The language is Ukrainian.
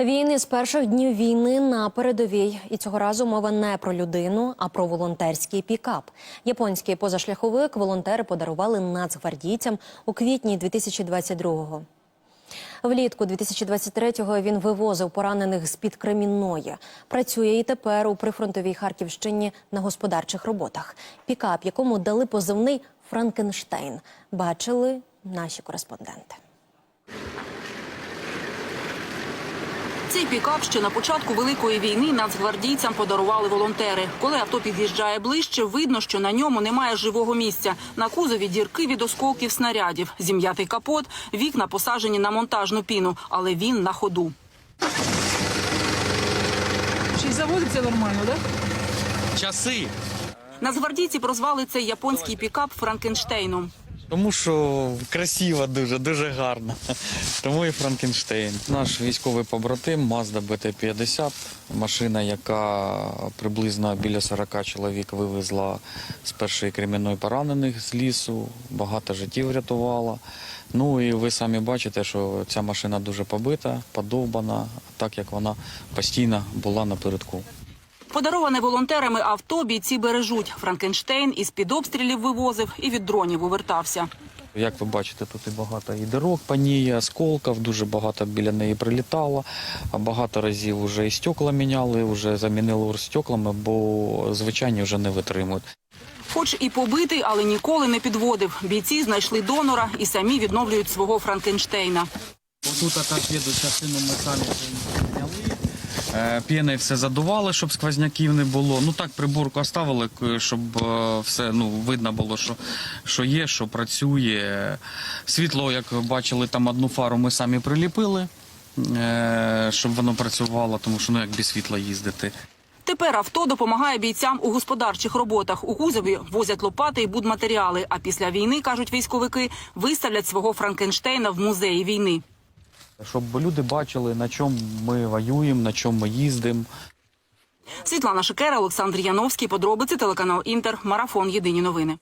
Війни з перших днів війни на передовій. І цього разу мова не про людину, а про волонтерський пікап. Японський позашляховик волонтери подарували нацгвардійцям у квітні 2022-го. Влітку 2023-го він вивозив поранених з-під Кремінної. Працює і тепер у прифронтовій Харківщині на господарчих роботах. Пікап, якому дали позивний Франкенштейн, бачили наші кореспонденти. Цей пікап ще на початку великої війни нацгвардійцям подарували волонтери. Коли авто під'їжджає ближче, видно, що на ньому немає живого місця. На кузові дірки від осколків снарядів, зім'ятий капот, вікна посажені на монтажну піну, але він на ходу. Чи заводиться нормально, так? часи. Нацгвардійці прозвали цей японський пікап Франкенштейном. Тому що красиво дуже, дуже гарно. Тому і Франкенштейн. Наш військовий побратим Mazda BT-50, машина, яка приблизно біля 40 чоловік вивезла з першої кремінної поранених з лісу, багато життів врятувала. Ну і ви самі бачите, що ця машина дуже побита, подовбана, так як вона постійно була напередку. Подароване волонтерами авто бійці бережуть. Франкенштейн із під обстрілів вивозив і від дронів увертався. Як ви бачите, тут і багато і дирок по ній, осколків, дуже багато біля неї прилітало. А багато разів вже і стекла міняли, вже замінили стеклами, бо звичайні вже не витримують. Хоч і побитий, але ніколи не підводив. Бійці знайшли донора і самі відновлюють свого Франкенштейна. Тут так їду частину ми самі. П'єни все задували, щоб сквозняків не було. Ну так приборку оставили, щоб е, все ну, видно було, що, що є, що працює. Світло, як бачили, там одну фару ми самі приліпили, е, щоб воно працювало, тому що ну як без світла їздити. Тепер авто допомагає бійцям у господарчих роботах. У кузові возять лопати і будматеріали. А після війни, кажуть військовики, виставлять свого Франкенштейна в музеї війни. Щоб люди бачили, на чому ми воюємо, на чому ми їздимо. Світлана Шикера, Олександр Яновський. Подробиці телеканал Інтер. Марафон. Єдині новини.